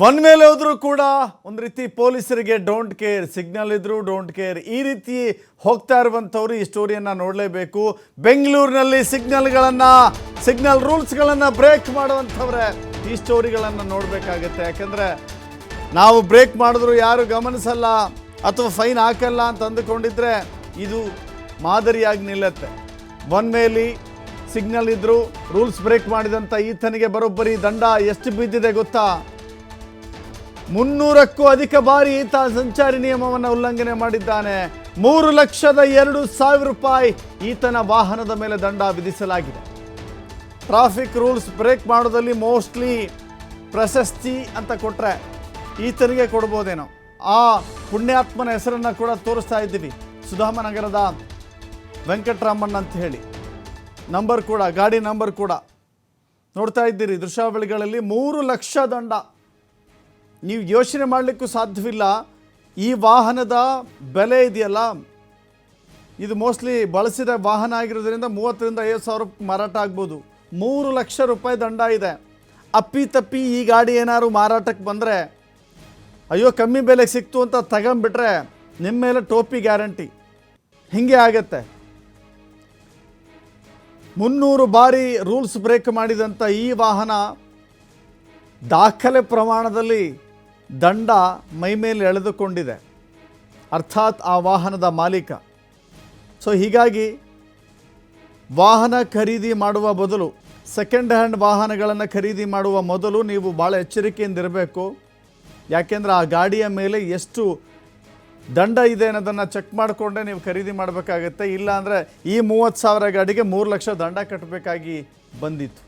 One ಮೇಲೆ ಹೋದ್ರು ಕೂಡ ಒಂದು ರೀತಿ ಪೊಲೀಸರಿಗೆ ಡೋಂಟ್ ಕೇರ್ ಸಿಗ್ನಲ್ ಇದ್ರು ಡೋಂಟ್ ಕೇರ್ ಈ ರೀತಿ ಹೋಗ್ತಾ ಇರುವಂಥವ್ರು ಈ ಸ್ಟೋರಿಯನ್ನು ನೋಡಲೇಬೇಕು. ಬೆಂಗಳೂರಿನಲ್ಲಿ ಸಿಗ್ನಲ್ಗಳನ್ನು ಸಿಗ್ನಲ್ ರೂಲ್ಸ್ಗಳನ್ನು ಬ್ರೇಕ್ ಮಾಡುವಂಥವ್ರೆ ಈ ಸ್ಟೋರಿಗಳನ್ನು ನೋಡಬೇಕಾಗತ್ತೆ. ಯಾಕಂದರೆ ನಾವು ಬ್ರೇಕ್ ಮಾಡಿದ್ರು ಯಾರು ಗಮನಿಸಲ್ಲ ಅಥವಾ ಫೈನ್ ಹಾಕಲ್ಲ ಅಂತ ಅಂದುಕೊಂಡಿದ್ರೆ ಇದು ಮಾದರಿಯಾಗಿ ನಿಲ್ಲತ್ತೆ. ಒನ್ ಮೇಲಿ ಸಿಗ್ನಲ್ ಇದ್ರು ರೂಲ್ಸ್ ಬ್ರೇಕ್ ಮಾಡಿದಂಥ ಈತನಿಗೆ ಬರೋಬ್ಬರಿ ದಂಡ ಎಷ್ಟು ಬಿದ್ದಿದೆ ಗೊತ್ತಾ? ಮುನ್ನೂರಕ್ಕೂ ಅಧಿಕ ಬಾರಿ ಈತ ಸಂಚಾರಿ ನಿಯಮವನ್ನು ಉಲ್ಲಂಘನೆ ಮಾಡಿದ್ದಾನೆ. ಮೂರು ಲಕ್ಷದ ಎರಡು ಸಾವಿರ ರೂಪಾಯಿ ಈತನ ವಾಹನದ ಮೇಲೆ ದಂಡ ವಿಧಿಸಲಾಗಿದೆ. ಟ್ರಾಫಿಕ್ ರೂಲ್ಸ್ ಬ್ರೇಕ್ ಮಾಡೋದಲ್ಲಿ ಮೋಸ್ಟ್ಲಿ ಪ್ರಶಸ್ತಿ ಅಂತ ಕೊಟ್ಟರೆ ಈತನಿಗೆ ಕೊಡ್ಬೋದೇನೋ. ಆ ಪುಣ್ಯಾತ್ಮನ ಹೆಸರನ್ನು ಕೂಡ ತೋರಿಸ್ತಾ ಇದ್ದೀವಿ. ಸುಧಾಮನಗರದ ವೆಂಕಟರಾಮಣ್ಣ ಅಂತ ಹೇಳಿ. ನಂಬರ್ ಕೂಡ, ಗಾಡಿ ನಂಬರ್ ಕೂಡ ನೋಡ್ತಾ ಇದ್ದೀರಿ. ದೃಶ್ಯಾವಳಿಗಳಲ್ಲಿ ಮೂರು ಲಕ್ಷ ದಂಡ ನೀವು ಯೋಚನೆ ಮಾಡಲಿಕ್ಕೂ ಸಾಧ್ಯವಿಲ್ಲ. ಈ ವಾಹನದ ಬೆಲೆ ಇದೆಯಲ್ಲ? ಇದು ಮೋಸ್ಟ್ಲಿ ಬಳಸಿದ ವಾಹನ ಆಗಿರೋದ್ರಿಂದ ಮೂವತ್ತರಿಂದ ಐವತ್ತು ಸಾವಿರ ಮಾರಾಟ ಆಗ್ಬೋದು. ಮೂರು ಲಕ್ಷ ರೂಪಾಯಿ ದಂಡ ಇದೆ. ಅಪ್ಪಿ ತಪ್ಪಿ ಈ ಗಾಡಿ ಏನಾದ್ರು ಮಾರಾಟಕ್ಕೆ ಬಂದರೆ ಅಯ್ಯೋ ಕಮ್ಮಿ ಬೆಲೆಗೆ ಸಿಕ್ತು ಅಂತ ತಗೊಂಬಿಟ್ರೆ ನಿಮ್ಮ ಮೇಲೆ ಟೋಪಿ ಗ್ಯಾರಂಟಿ. ಹೀಗೆ ಆಗತ್ತೆ. ಮುನ್ನೂರು ಬಾರಿ ರೂಲ್ಸ್ ಬ್ರೇಕ್ ಮಾಡಿದಂಥ ಈ ವಾಹನ ದಾಖಲೆ ಪ್ರಮಾಣದಲ್ಲಿ ದಂಡ ಮೈಮೇಲೆ ಎಳೆದುಕೊಂಡಿದೆ. ಅರ್ಥಾತ್ ಆ ವಾಹನದ ಮಾಲೀಕ. ಸೊ ಹೀಗಾಗಿ ವಾಹನ ಖರೀದಿ ಮಾಡುವ ಬದಲು ಸೆಕೆಂಡ್ ಹ್ಯಾಂಡ್ ವಾಹನಗಳನ್ನು ಖರೀದಿ ಮಾಡುವ ಮೊದಲು ನೀವು ಭಾಳ ಎಚ್ಚರಿಕೆಯಿಂದ ಇರಬೇಕು. ಯಾಕೆಂದರೆ ಆ ಗಾಡಿಯ ಮೇಲೆ ಎಷ್ಟು ದಂಡ ಇದೆ ಅನ್ನೋದನ್ನು ಚೆಕ್ ಮಾಡಿಕೊಂಡೇ ನೀವು ಖರೀದಿ ಮಾಡಬೇಕಾಗತ್ತೆ. ಇಲ್ಲಾಂದರೆ ಈ ಮೂವತ್ತು ಸಾವಿರ ಗಾಡಿಗೆ ಮೂರು ಲಕ್ಷ ದಂಡ ಕಟ್ಟಬೇಕಾಗಿ ಬಂದಿತ್ತು.